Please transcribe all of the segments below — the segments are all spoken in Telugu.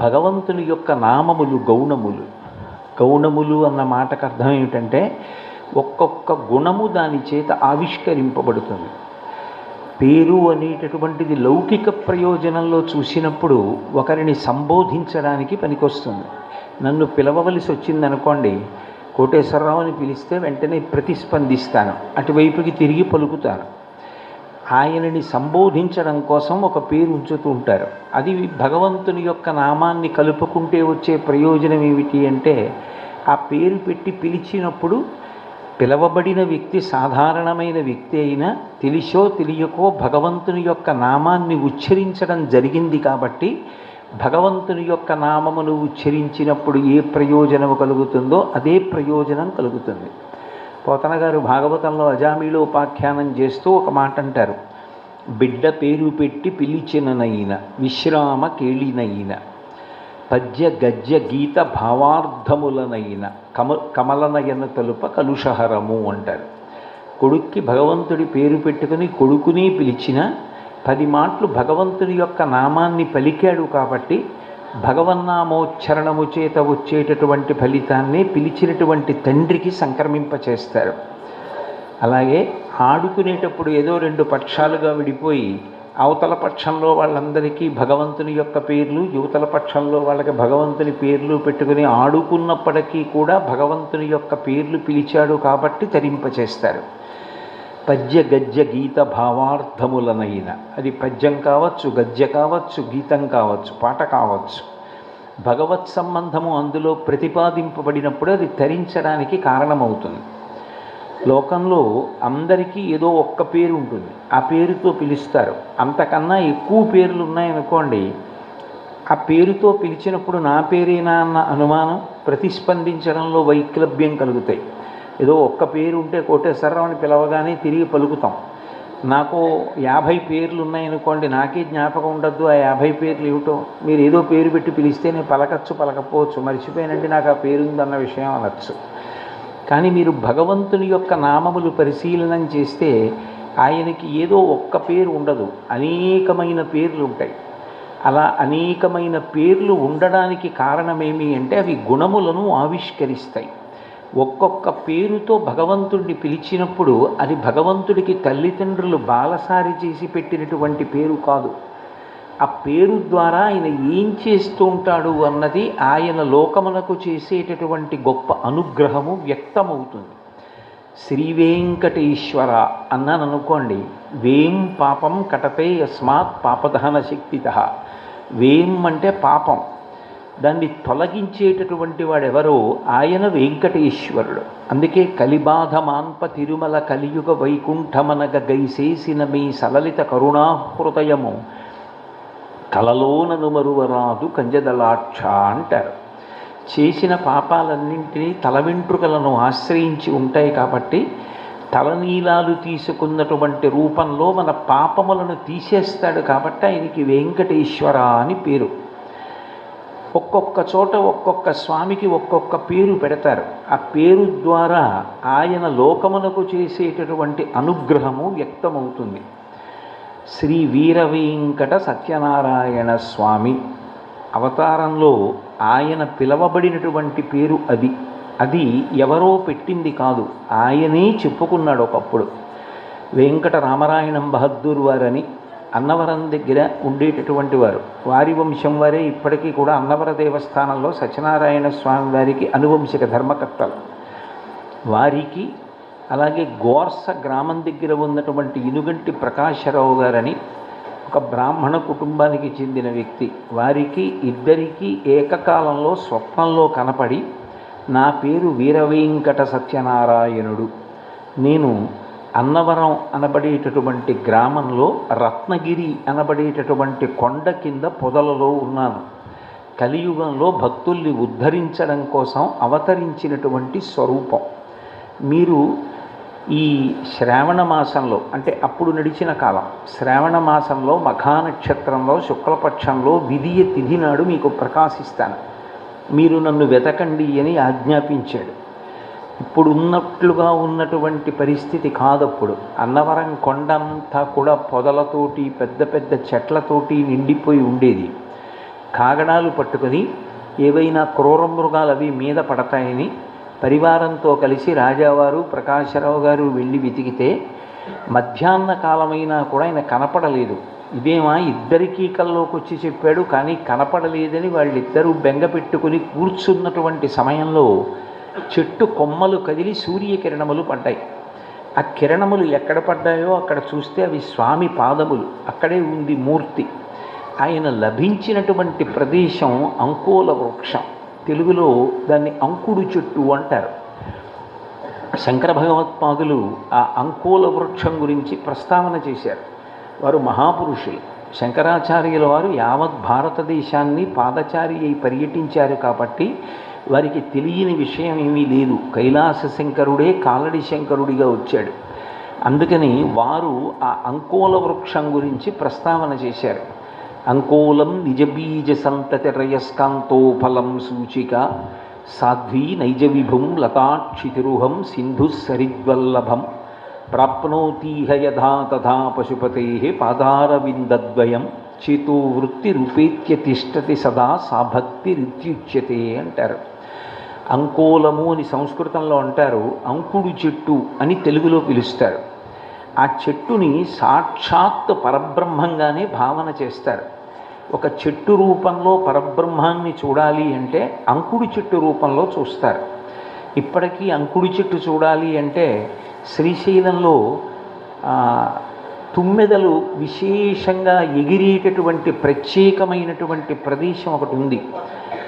భగవంతుని యొక్క నామములు గౌణములు. గౌణములు అన్న మాటకు అర్థం ఏమిటంటే ఒక్కొక్క గుణము దాని చేత ఆవిష్కరింపబడుతుంది. పేరు అనేటటువంటిది లౌకిక ప్రయోజనంలో చూసినప్పుడు ఒకరిని సంబోధించడానికి పనికొస్తుంది. నన్ను పిలవవలసి వచ్చిందనుకోండి కోటేశ్వరరావు అని పిలిస్తే వెంటనే ప్రతిస్పందిస్తాను. అటువైపుకి తిరిగి పలుకుతాను ఆయనని సంబోధించడం కోసం ఒక పేరు ఉంచుతూ ఉంటారు. అది భగవంతుని యొక్క నామాన్ని కలుపుకుంటే వచ్చే ప్రయోజనం ఏమిటి అంటే ఆ పేరు పెట్టి పిలిచినప్పుడు పిలవబడిన వ్యక్తి సాధారణమైన వ్యక్తి అయినా తెలిసో తెలియకో భగవంతుని యొక్క నామాన్ని ఉచ్చరించడం జరిగింది కాబట్టి భగవంతుని యొక్క నామమును ఉచ్చరించినప్పుడు ఏ ప్రయోజనము కలుగుతుందో అదే ప్రయోజనం కలుగుతుంది. పోతన గారు భాగవతంలో అజామీలో ఉపాఖ్యానం చేస్తూ ఒక మాట అంటారు బిడ్డ పేరు పెట్టి పిలిచిననైన విశ్రామ కేళినైన పద్య గద్య గీత భావార్థములనైన కమ కమలనయన తలుప కలుషహరము అంటారు. కొడుక్కి భగవంతుడి పేరు పెట్టుకుని కొడుకుని పిలిచిన పది మాటలు భగవంతుడి యొక్క నామాన్ని పలికాడు కాబట్టి భగవన్నామోచ్చరణము చేత వచ్చేటటువంటి ఫలితాన్ని పిలిచినటువంటి తండ్రికి సంక్రమింపచేస్తారు. అలాగే ఆడుకునేటప్పుడు ఏదో రెండు పక్షాలుగా విడిపోయి అవతల పక్షంలో వాళ్ళందరికీ భగవంతుని యొక్క పేర్లు యువతల పక్షంలో వాళ్ళకి భగవంతుని పేర్లు పెట్టుకుని ఆడుకున్నప్పటికీ కూడా భగవంతుని యొక్క పేర్లు పిలిచాడు కాబట్టి తరింపచేస్తారు. పద్య గద్య గీత భావార్థములనైన అది పద్యం కావచ్చు గద్య కావచ్చు గీతం కావచ్చు పాట కావచ్చు. భగవత్ సంబంధము అందులో ప్రతిపాదింపబడినప్పుడు అది తరించడానికి కారణమవుతుంది. లోకంలో అందరికీ ఏదో ఒక్క పేరు ఉంటుంది. ఆ పేరుతో పిలుస్తారు. అంతకన్నా ఎక్కువ పేర్లు ఉన్నాయనుకోండి ఆ పేరుతో పిలిచినప్పుడు నా పేరేనా అన్న అనుమానం ప్రతిస్పందించడంలో వైక్లభ్యం కలుగుతాయి. ఏదో ఒక్క పేరు ఉంటే కోటేశ్వరరావు అని పిలవగానే తిరిగి పలుకుతాం. నాకు యాభై పేర్లు ఉన్నాయనుకోండి నాకే జ్ఞాపకం ఉండద్దు ఆ యాభై పేర్లు ఏమిటో. మీరు ఏదో పేరు పెట్టి పిలిస్తే నేను పలకచ్చు పలకపోవచ్చు మర్చిపోయినండి నాకు ఆ పేరు ఉందన్న విషయం అనొచ్చు. కానీ మీరు భగవంతుని యొక్క నామములు పరిశీలనం చేస్తే ఆయనకి ఏదో ఒక్క పేరు ఉండదు అనేకమైన పేర్లు ఉంటాయి. అలా అనేకమైన పేర్లు ఉండడానికి కారణమేమి అంటే అవి గుణములను ఆవిష్కరిస్తాయి. ఒక్కొక్క పేరుతో భగవంతుడిని పిలిచినప్పుడు అది భగవంతుడికి తల్లిదండ్రులు బాలసారి చేసి పెట్టినటువంటి పేరు కాదు. ఆ పేరు ద్వారా ఆయన ఏం చేస్తూ ఉంటాడు అన్నది ఆయన లోకమునకు చేసేటటువంటి గొప్ప అనుగ్రహము వ్యక్తమవుతుంది. శ్రీ వెంకటేశ్వర అన్నాను అనుకోండి వేం పాపం కటతే యస్మాత్ పాపదహన శక్తిత. వేం అంటే పాపం. దాన్ని తొలగించేటటువంటి వాడెవరో ఆయన వెంకటేశ్వరుడు. అందుకే కలిబాధ మాన్ప తిరుమల కలియుగ వైకుంఠమనగ గైసేసిన మీ సలలిత కరుణాహృదయము కలలోనను మరువరాదు కంజదలాక్ష అంటారు. చేసిన పాపాలన్నింటినీ తల వెంట్రుకలను ఆశ్రయించి ఉంటాయి కాబట్టి తలనీలాలు తీసుకున్నటువంటి రూపంలో మన పాపములను తీసేస్తాడు కాబట్టి ఆయనకి వెంకటేశ్వర అని పేరు. ఒక్కొక్క చోట ఒక్కొక్క స్వామికి ఒక్కొక్క పేరు పెడతారు. ఆ పేరు ద్వారా ఆయన లోకమునకు చేసేటటువంటి అనుగ్రహము వ్యక్తమవుతుంది. శ్రీ వీరవేంకట సత్యనారాయణ స్వామి అవతారంలో ఆయన పిలవబడినటువంటి పేరు అది. అది ఎవరో పెట్టింది కాదు. ఆయనే చెప్పుకున్నాడు ఒకప్పుడు. వెంకట రామరాయణం బహద్దూర్ వారని అన్నవరం దగ్గర ఉండేటటువంటి వారు. వారి వంశం వారే ఇప్పటికీ కూడా అన్నవర దేవస్థానంలో సత్యనారాయణ స్వామి వారికి అనువంశిక ధర్మకర్తలు. వారికి అలాగే గోర్స గ్రామం దగ్గర ఉన్నటువంటి ఇనుగంటి ప్రకాశరావు గారని ఒక బ్రాహ్మణ కుటుంబానికి చెందిన వ్యక్తి. వారికి ఇద్దరికీ ఏకకాలంలో స్వప్నంలో కనపడి నా పేరు వీరవేంకట సత్యనారాయణుడు. నేను అన్నవరం అనబడేటటువంటి గ్రామంలో రత్నగిరి అనబడేటటువంటి కొండ కింద పొదలలో ఉన్నాను. కలియుగంలో భక్తుల్ని ఉద్ధరించడం కోసం అవతరించినటువంటి స్వరూపం. మీరు ఈ శ్రావణ మాసంలో అంటే అప్పుడు నడిచిన కాలం శ్రావణ మాసంలో మఘానక్షత్రంలో శుక్లపక్షంలో విధియ తిథి నాడు మీకు ప్రకాశిస్తాను. మీరు నన్ను వెతకండి అని ఆజ్ఞాపించాడు. ఇప్పుడు ఉన్నట్లుగా ఉన్నటువంటి పరిస్థితి కాదప్పుడు. అన్నవరం కొండంతా కూడా పొదలతోటి పెద్ద పెద్ద చెట్లతోటి నిండిపోయి ఉండేది. కాగడాలు పట్టుకొని ఏవైనా క్రూర మృగాలు అవి మీద పడతాయని పరివారంతో కలిసి రాజావారు ప్రకాశరావు గారు వెళ్ళి వెతికితే మధ్యాహ్న కాలమైనా కూడా ఆయన కనపడలేదు. ఇదేమా ఇద్దరికీ కల్లోకి వచ్చి చెప్పాడు కానీ కనపడలేదని వాళ్ళిద్దరూ బెంగ పెట్టుకుని కూర్చున్నటువంటి సమయంలో చెట్టు కొమ్మలు కదిలి సూర్యకిరణములు పడ్డాయి. ఆ కిరణములు ఎక్కడ పడ్డాయో అక్కడ చూస్తే అవి స్వామి పాదములు. అక్కడే ఉంది మూర్తి. ఆయన లభించినటువంటి ప్రదేశం అంకోల వృక్షం. తెలుగులో దాన్ని అంకుడు చెట్టు అంటారు. శంకర భగవత్పాదులు ఆ అంకోల వృక్షం గురించి ప్రస్తావన చేశారు. వారు మహాపురుషులు. శంకరాచార్యుల వారు యావత్ భారతదేశాన్ని పాదచారి అయి పర్యటించారు కాబట్టి వారికి తెలియని విషయం ఏమీ లేదు. కైలాస శంకరుడే కాలడి శంకరుడిగా వచ్చాడు. అందుకని వారు ఆ అంకోల వృక్షం గురించి ప్రస్తావన చేశారు. అంకోలం నిజబీజ సంతతి రయస్కాంతో ఫలం సూచిక సాధ్వీ నైజ విభుం లతాక్షితిరుహం సింధు సరిద్వల్లభం ప్రాప్నోతీహ యథా తథా పశుపతే పాదారవిందద్వయం. చేతో వృత్తి రూపేత్య తిష్టతి సదా సా భక్తి రిత్యుచ్యతే అంటారు. అంకోలము అని సంస్కృతంలో అంటారు అంకుడు చెట్టు అని తెలుగులో పిలుస్తారు. ఆ చెట్టుని సాక్షాత్ పరబ్రహ్మంగానే భావన చేస్తారు. ఒక చెట్టు రూపంలో పరబ్రహ్మాన్ని చూడాలి అంటే అంకుడు చెట్టు రూపంలో చూస్తారు. ఇప్పటికీ అంకుడు చెట్టు చూడాలి అంటే శ్రీశైలంలో తుమ్మెదలు విశేషంగా ఎగిరేటటువంటి ప్రత్యేకమైనటువంటి ప్రదేశం ఒకటి ఉంది.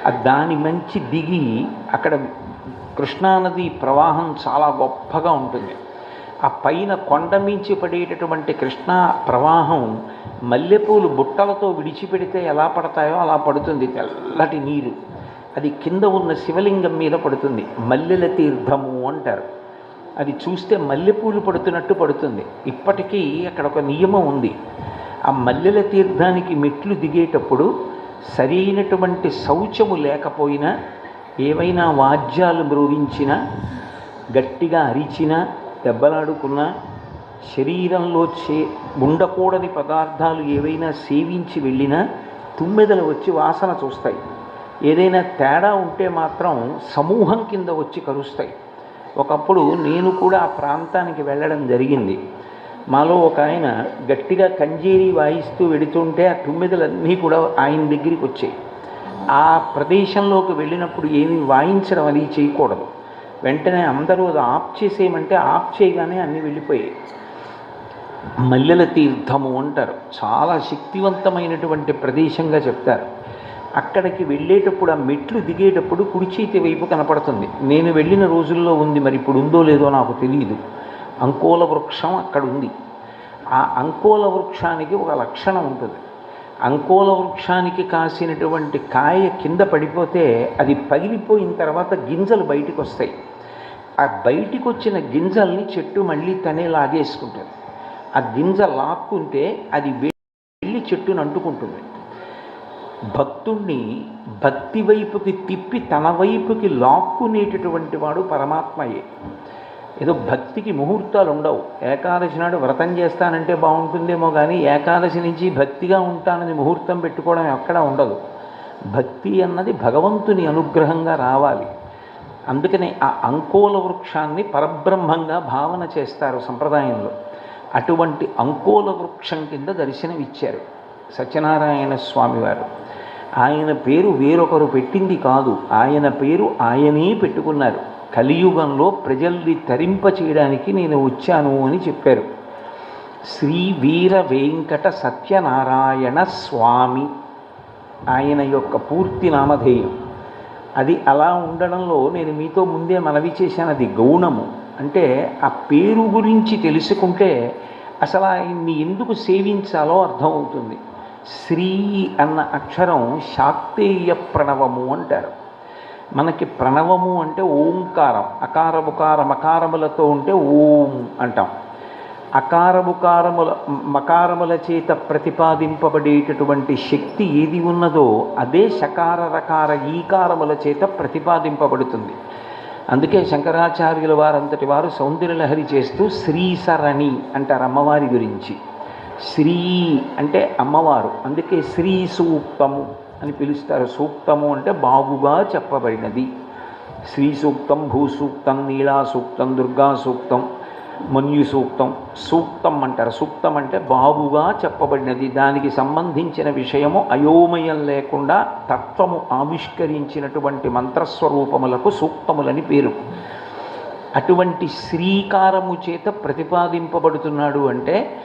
దాని మంచి దిగి అక్కడ కృష్ణానది ప్రవాహం చాలా గొప్పగా ఉంటుంది. ఆ పైన కొండ మించి పడేటటువంటి కృష్ణా ప్రవాహం మల్లెపూలు బుట్టలతో విడిచిపెడితే ఎలా పడతాయో అలా పడుతుంది తెల్లటి నీరు. అది కింద ఉన్న శివలింగం మీద పడుతుంది. మల్లెల తీర్థము అంటారు. అది చూస్తే మల్లెపూలు పడుతున్నట్టు పడుతుంది. ఇప్పటికీ అక్కడ ఒక నియమం ఉంది. ఆ మల్లెల తీర్థానికి మెట్లు దిగేటప్పుడు సరైనటువంటి శౌచము లేకపోయినా ఏవైనా వాద్యాలు మ్రోగించినా గట్టిగా అరిచినా దెబ్బలాడుకున్నా శరీరంలో చే ఉండకూడని పదార్థాలు ఏవైనా సేవించి వెళ్ళినా తుమ్మెదలు వచ్చి వాసన చూస్తాయి. ఏదైనా తేడా ఉంటే మాత్రం సమూహం కింద వచ్చి కరుస్తాయి. ఒకప్పుడు నేను కూడా ఆ ప్రాంతానికి వెళ్ళడం జరిగింది. మాలో ఒక ఆయన గట్టిగా కంజేరి వాయిస్తూ వెడుతుంటే ఆ తుమ్మెదలన్నీ కూడా ఆయన దగ్గరికి వచ్చాయి. ఆ ప్రదేశంలోకి వెళ్ళినప్పుడు ఏమీ వాయించడం అది చేయకూడదు. వెంటనే అందరూ అది ఆఫ్ చేసేయమంటే ఆఫ్ చేయగానే అన్నీ వెళ్ళిపోయాయి. మల్లెల తీర్థము అంటారు. చాలా శక్తివంతమైనటువంటి ప్రదేశంగా చెప్తారు. అక్కడికి వెళ్ళేటప్పుడు ఆ మెట్లు దిగేటప్పుడు కుడి చేతి వైపు కనపడుతుంది. నేను వెళ్ళిన రోజుల్లో ఉంది మరి ఇప్పుడు ఉందో లేదో నాకు తెలియదు అంకోల వృక్షం అక్కడ ఉంది. ఆ అంకోల వృక్షానికి ఒక లక్షణం ఉంటుంది. అంకోల వృక్షానికి కాసినటువంటి కాయ కింద పడిపోతే అది పగిలిపోయిన తర్వాత గింజలు బయటికి వస్తాయి ఆ బయటికి వచ్చిన గింజల్ని చెట్టు మళ్ళీ తనే లాగేసుకుంటుంది. ఆ గింజ లాక్కుంటే అది వెళ్ళి చెట్టును అంటుకుంటుంది. భక్తుణ్ణి భక్తి వైపుకి తిప్పి తన వైపుకి లాక్కునేటటువంటి వాడు పరమాత్మయే. ఏదో భక్తికి ముహూర్తాలు ఉండవు ఏకాదశి నాడు వ్రతం చేస్తానంటే బాగుంటుందేమో కానీ ఏకాదశి నుంచి భక్తిగా ఉంటానని ముహూర్తం పెట్టుకోవడం ఎక్కడా ఉండదు. భక్తి అన్నది భగవంతుని అనుగ్రహంగా రావాలి. అందుకనే ఆ అంకోల వృక్షాన్ని పరబ్రహ్మంగా భావన చేస్తారు సంప్రదాయంలో. అటువంటి అంకోల వృక్షం కింద దర్శనమిచ్చారు సత్యనారాయణ స్వామివారు. ఆయన పేరు వేరొకరు పెట్టింది కాదు. ఆయన పేరు ఆయనే పెట్టుకున్నారు. కలియుగంలో ప్రజల్ని తరింప చేయడానికి నేను వచ్చాను అని చెప్పారు. శ్రీ వీర వెంకట సత్యనారాయణ స్వామి ఆయన యొక్క పూర్తి నామధేయం. అది అలా ఉండడంలో నేను మీతో ముందే మనవి చేశాను. అది గౌణము. అంటే ఆ పేరు గురించి తెలుసుకుంటే అసలు ఆయన్ని ఎందుకు సేవించాలో అర్థమవుతుంది. శ్రీ అన్న అక్షరం శాక్తేయ ప్రణవము అంటారు. మనకి ప్రణవము అంటే ఓంకారం అకారముకార మకారములతో ఉంటే ఓం అంటాం. అకారముకారముల మకారముల చేత ప్రతిపాదింపబడేటటువంటి శక్తి ఏది ఉన్నదో అదే శకార రకార ఈకారముల చేత ప్రతిపాదింపబడుతుంది. అందుకే శంకరాచార్యుల వారంతటి వారు సౌందర్యలహరి చేస్తూ శ్రీసరణి అంటారు అమ్మవారి గురించి. శ్రీ అంటే అమ్మవారు. అందుకే శ్రీ సూక్తము అని పిలుస్తారు. సూక్తము అంటే బాగుగా చెప్పబడినది. శ్రీ సూక్తం భూసూక్తం నీలా సూక్తం దుర్గా సూక్తం మన్యు సూక్తం. సూక్తం అంటారు. సూక్తం అంటే బాగుగా చెప్పబడినది. దానికి సంబంధించిన విషయము అయోమయం లేకుండా తత్వము ఆవిష్కరించినటువంటి మంత్రస్వరూపములకు సూక్తములని పేరు. అటువంటి శ్రీకారము చేత ప్రతిపాదింపబడుతున్నాడు అంటే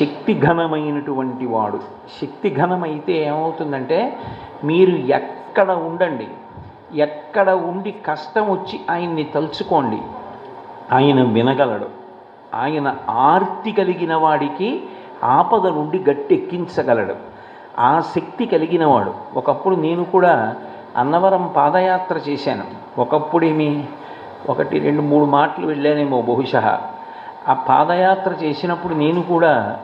శక్తిఘనమైనటువంటి వాడు. శక్తిఘనమైతే ఏమవుతుందంటే మీరు ఎక్కడ ఉండండి ఎక్కడ ఉండి కష్టం వచ్చి ఆయన్ని తలుచుకోండి ఆయన వినగలడు. ఆయన ఆర్తి కలిగిన వాడికి ఆపద నుండి గట్టెక్కించగలడు. ఆ శక్తి కలిగినవాడు ఒకప్పుడు నేను కూడా అన్నవరం పాదయాత్ర చేశాను. ఒకప్పుడేమి ఒకటి రెండు మూడు మాటలు వెళ్ళానేమో బహుశా. ఆ పాదయాత్ర చేసినప్పుడు నేను కూడా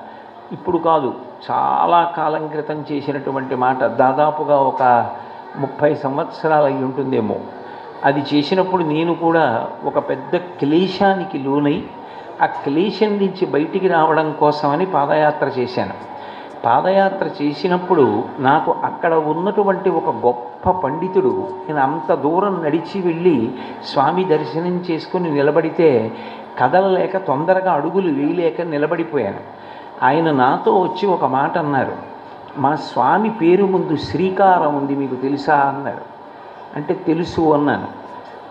ఇప్పుడు కాదు చాలా కాలం క్రితం చేసినటువంటి మాట దాదాపుగా ఒక ముప్పై సంవత్సరాలు అయి ఉంటుందేమో. అది చేసినప్పుడు నేను కూడా ఒక పెద్ద క్లేశానికి లోనై ఆ క్లేశం నుంచి బయటికి రావడం కోసమని పాదయాత్ర చేశాను. పాదయాత్ర చేసినప్పుడు నాకు అక్కడ ఉన్నటువంటి ఒక గొప్ప పండితుడు నేను అంత దూరం నడిచి వెళ్ళి స్వామి దర్శనం చేసుకుని నిలబడితే కదలలేక తొందరగా అడుగులు వేయలేక నిలబడిపోయాను. ఆయన నాతో వచ్చి ఒక మాట అన్నారు. మా స్వామి పేరు ముందు శ్రీకారం ఉంది మీకు తెలుసా? అన్నారు. అంటే తెలుసు అన్నాను.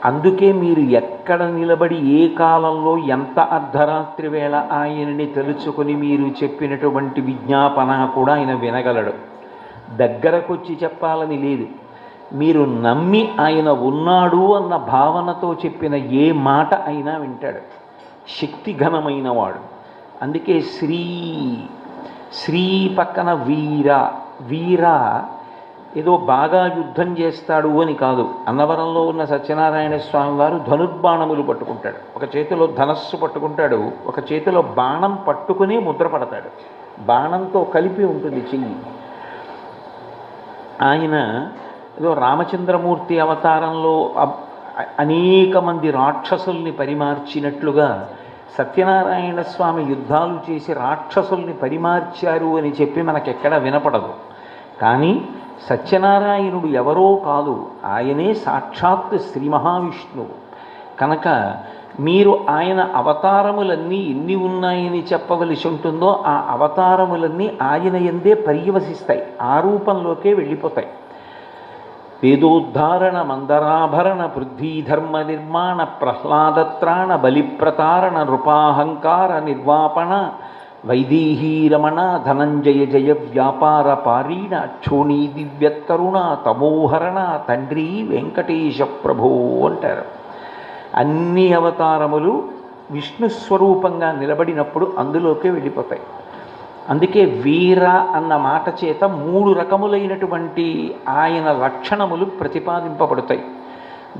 అందుకే మీరు ఎక్కడ నిలబడి ఏ కాలంలో ఎంత అర్ధరాత్రి వేళ ఆయనని తెలుసుకొని మీరు చెప్పినటువంటి విజ్ఞాపన కూడా ఆయన వినగలడు. దగ్గరకొచ్చి చెప్పాలని లేదు. మీరు నమ్మి ఆయన ఉన్నాడు అన్న భావనతో చెప్పిన ఏ మాట అయినా వింటాడు. శక్తిఘనమైన వాడు. అందుకే శ్రీ శ్రీ పక్కన వీర వీర ఏదో బాగా యుద్ధం చేస్తాడు అని కాదు. అన్నవరంలో ఉన్న సత్యనారాయణ స్వామి వారు ధనుర్బాణములు పట్టుకుంటాడు. ఒక చేతిలో ధనస్సు పట్టుకుంటాడు. ఒక చేతిలో బాణం పట్టుకుని ముద్ర పడతాడు. బాణంతో కలిపి ఉంటుంది చెయ్యి. ఆయన ఏదో రామచంద్రమూర్తి అవతారంలో అనేక మంది రాక్షసుల్ని పరిమార్చినట్లుగా సత్యనారాయణ స్వామి యుద్ధాలు చేసి రాక్షసుల్ని పరిమార్చారు అని చెప్పి మనకెక్కడ వినపడదు. కానీ సత్యనారాయణుడు ఎవరో కాదు ఆయనే సాక్షాత్ శ్రీ మహావిష్ణువు. కనుక మీరు ఆయన అవతారములన్నీ ఎన్ని ఉన్నాయని చెప్పవలసి ఉంటుందో ఆ అవతారములన్నీ ఆయన ఎందే పర్యవసిస్తాయి ఆ రూపంలోకే వెళ్ళిపోతాయి. వేదోద్ధారణ మందరాభరణ పృథ్వీధర్మ నిర్మాణ ప్రహ్లాదత్రాణ బలిప్రతారణ నృపాహంకార నిర్వాపణ వైదేహీరమణ ధనంజయ జయ వ్యాపార పారీణ క్షోణీ దివ్యత్కరుణ తమోహరణ తండ్రి వెంకటేశ ప్రభో అంటారు. అన్ని అవతారములు విష్ణు స్వరూపంగా నిలబడినప్పుడు అందులోకే వెళ్ళిపోతాయి. అందుకే వీర అన్న మాట చేత మూడు రకములైనటువంటి ఆయన లక్షణములు ప్రతిపాదింపబడతాయి.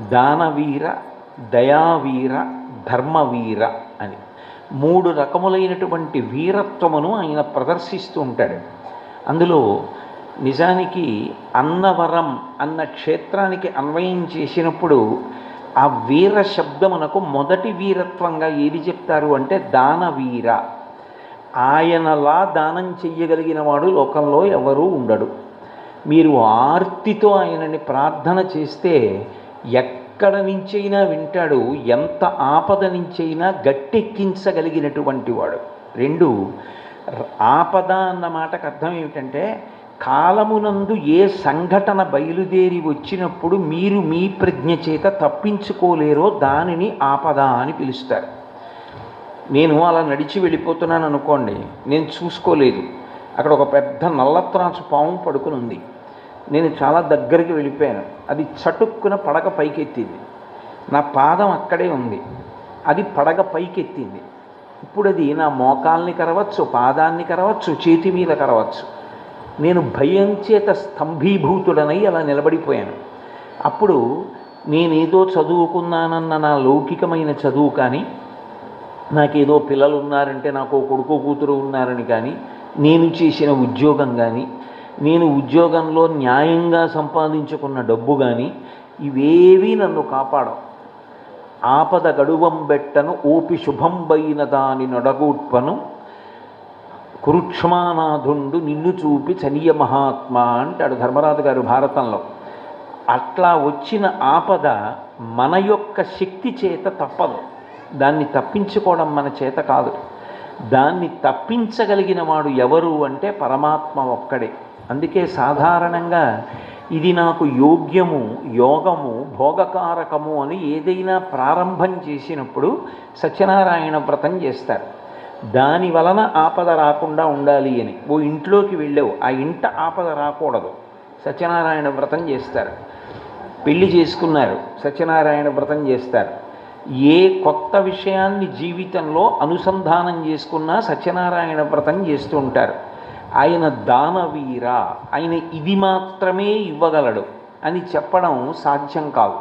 దానవీర దయావీర ధర్మవీర అని. మూడు రకములైనటువంటి వీరత్వమును ఆయన ప్రదర్శిస్తూ ఉంటాడు. అందులో నిజానికి అన్నవరం అన్న క్షేత్రానికి అన్వయం చేసినప్పుడు ఆ వీర శబ్దమునకు మొదటి వీరత్వంగా ఏది చెప్తారు అంటే దానవీర. ఆయనలా దానం చెయ్యగలిగిన వాడు లోకంలో ఎవరూ ఉండడు. మీరు ఆర్తితో ఆయనని ప్రార్థన చేస్తే ఎక్కడ నుంచైనా వింటాడు ఎంత ఆపద నుంచైనా గట్టెక్కించగలిగినటువంటి వాడు. రెండు ఆపద అన్న మాటకు అర్థం ఏమిటంటే కాలమునందు ఏ సంఘటన బయలుదేరి వచ్చినప్పుడు మీరు మీ ప్రజ్ఞ చేత తప్పించుకోలేరో దానిని ఆపద అని పిలుస్తారు. నేను అలా నడిచి వెళ్ళిపోతున్నాను అనుకోండి నేను చూసుకోలేదు. అక్కడ ఒక పెద్ద నల్లత్రాసు పాము పడుకుని ఉంది నేను చాలా దగ్గరికి వెళ్ళిపోయాను. అది చటుక్కున పడగ పైకెత్తింది. నా పాదం అక్కడే ఉంది. అది పడగ పైకెత్తింది. ఇప్పుడు అది నా మోకాల్ని కరవచ్చు పాదాన్ని కరవచ్చు చేతి మీద కరవచ్చు. నేను భయం చేత స్తంభీభూతుడనై అలా నిలబడిపోయాను. అప్పుడు నేనేదో చదువుకున్నానన్న నా లౌకికమైన చదువు కానీ నాకేదో పిల్లలు ఉన్నారంటే నాకు కొడుకు కూతురు ఉన్నారని కానీ నేను చేసిన ఉద్యోగం కానీ నేను ఉద్యోగంలో న్యాయంగా సంపాదించుకున్న డబ్బు కానీ ఇవేవీ నన్ను కాపాడవు. ఆపద గడువం బెట్టను ఓపి శుభంబైన దాని నొడగూట్పను కురుక్ష్మానాథుండు నిన్ను చూపి చనియ మహాత్మ అంటాడు ధర్మరాజు గారు భారతంలో. అట్లా వచ్చిన ఆపద మన యొక్క శక్తి చేత తప్పదు. దాన్ని తప్పించుకోవడం మన చేత కాదు. దాన్ని తప్పించగలిగిన వాడు ఎవరు అంటే పరమాత్మ ఒక్కడే. అందుకే సాధారణంగా ఇది నాకు యోగ్యము యోగము భోగకారకము అని ఏదైనా ప్రారంభం చేసినప్పుడు సత్యనారాయణ వ్రతం చేస్తారు. దాని వలన ఆపద రాకుండా ఉండాలి అని. ఓ ఇంట్లోకి వెళ్ళావు. ఆ ఇంట ఆపద రాకూడదు. సత్యనారాయణ వ్రతం చేస్తారు. పెళ్ళి చేసుకున్నారు. సత్యనారాయణ వ్రతం చేస్తారు. ఏ కొత్త విషయాన్ని జీవితంలో అనుసంధానం చేసుకున్నా సత్యనారాయణ వ్రతం చేస్తూ ఉంటారు. ఆయన దానవీర ఆయన ఇది మాత్రమే ఇవ్వగలడు అని చెప్పడం సాధ్యం కాదు.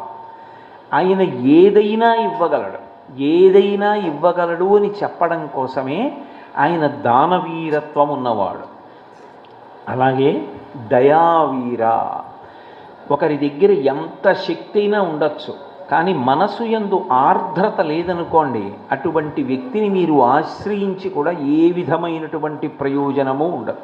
ఆయన ఏదైనా ఇవ్వగలడు ఏదైనా ఇవ్వగలడు అని చెప్పడం కోసమే ఆయన దానవీరత్వం ఉన్నవాడు. అలాగే దయావీర ఒకరి దగ్గర ఎంత శక్తి అయినా ఉండొచ్చు. కానీ మనసు ఎందు ఆర్ద్రత లేదనుకోండి అటువంటి వ్యక్తిని మీరు ఆశ్రయించి కూడా ఏ విధమైనటువంటి ప్రయోజనము ఉండదు.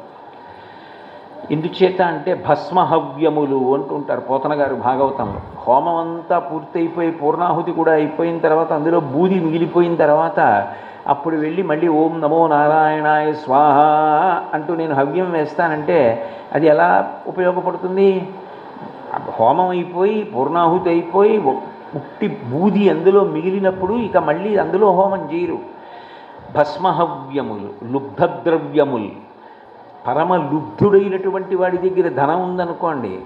ఎందుచేత అంటే భస్మహవ్యములు అంటుంటారు పోతన గారు భాగవతంలో. హోమం అంతా పూర్తయిపోయి పూర్ణాహుతి కూడా అయిపోయిన తర్వాత అందులో బూది మిగిలిపోయిన తర్వాత అప్పుడు వెళ్ళి మళ్ళీ ఓం నమో నారాయణాయ స్వాహ అంటూ నేను హవ్యం వేస్తానంటే అది ఎలా ఉపయోగపడుతుంది? హోమం అయిపోయి పూర్ణాహుతి అయిపోయి ఉట్టి బూది అందులో మిగిలినప్పుడు ఇక మళ్ళీ అందులో హోమం చేయరు. భస్మహవ్యములు లుబ్ధద్రవ్యములు. పరమ లుబ్ధుడైనటువంటి వాడి దగ్గర ధనం ఉందనుకోండి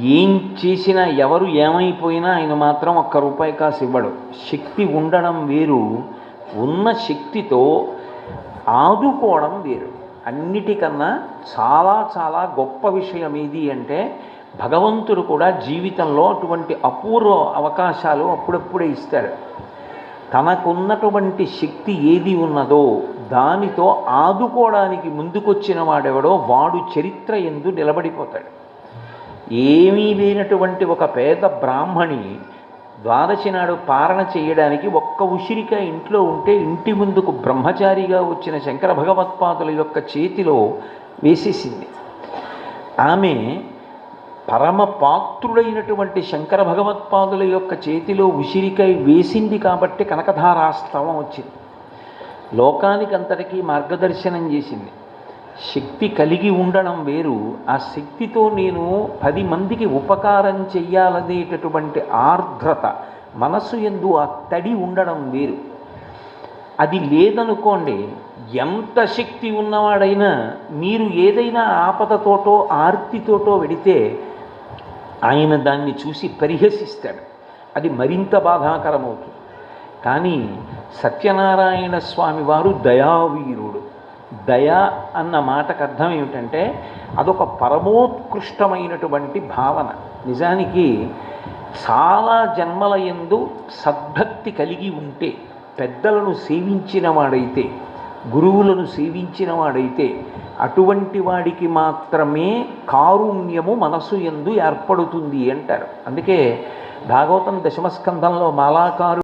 ఏం చేసినా ఎవరు ఏమైపోయినా ఆయన మాత్రం ఒక్క రూపాయి కాసు ఇవ్వడు. శక్తి ఉండడం వేరు ఉన్న శక్తితో ఆదుకోవడం వేరు. అన్నిటికన్నా చాలా చాలా గొప్ప విషయం ఏది అంటే భగవంతుడు కూడా జీవితంలో అటువంటి అపూర్వ అవకాశాలు అప్పుడప్పుడే ఇస్తాడు. తనకున్నటువంటి శక్తి ఏది ఉన్నదో దానితో ఆదుకోవడానికి ముందుకొచ్చిన వాడెవడో వాడు చరిత్ర ఎందు నిలబడిపోతాడు. ఏమీ లేనటువంటి ఒక పేద బ్రాహ్మణి ద్వాదశి నాడు పారణ చేయడానికి ఒక్క ఉసిరిక ఇంట్లో ఉంటే ఇంటి ముందుకు బ్రహ్మచారిగా వచ్చిన శంకర భగవత్పాదుల యొక్క చేతిలో వేసేసింది. ఆమె పరమ పాత్రుడైనటువంటి శంకర భగవత్పాదుల యొక్క చేతిలో ఉసిరికై వేసింది కాబట్టి కనకధారాస్తవం వచ్చింది. లోకానికి అంతటికీ మార్గదర్శనం చేసింది. శక్తి కలిగి ఉండడం వేరు. ఆ శక్తితో నేను పది మందికి ఉపకారం చెయ్యాలనేటటువంటి ఆర్ద్రత మనసు ఎందు ఆ తడి ఉండడం వేరు. అది లేదనుకోండి ఎంత శక్తి ఉన్నవాడైనా మీరు ఏదైనా ఆపదతోటో ఆర్తితోటో వెడితే ఆయన దాన్ని చూసి పరిహసిస్తాడు. అది మరింత బాధాకరమవుతుంది. కానీ సత్యనారాయణ స్వామి వారు దయావీరుడు. దయ అన్న మాటకు అర్థం ఏమిటంటే అదొక పరమోత్కృష్టమైనటువంటి భావన. నిజానికి చాలా జన్మల ఎందు సద్భక్తి కలిగి ఉంటే పెద్దలను సేవించిన వాడైతే గురువులను సేవించిన వాడైతే అటువంటి వాడికి మాత్రమే కారుణ్యము మనసు ఎందు ఏర్పడుతుంది అంటారు. అందుకే భాగవతం దశమస్కంధంలో మాలాకారు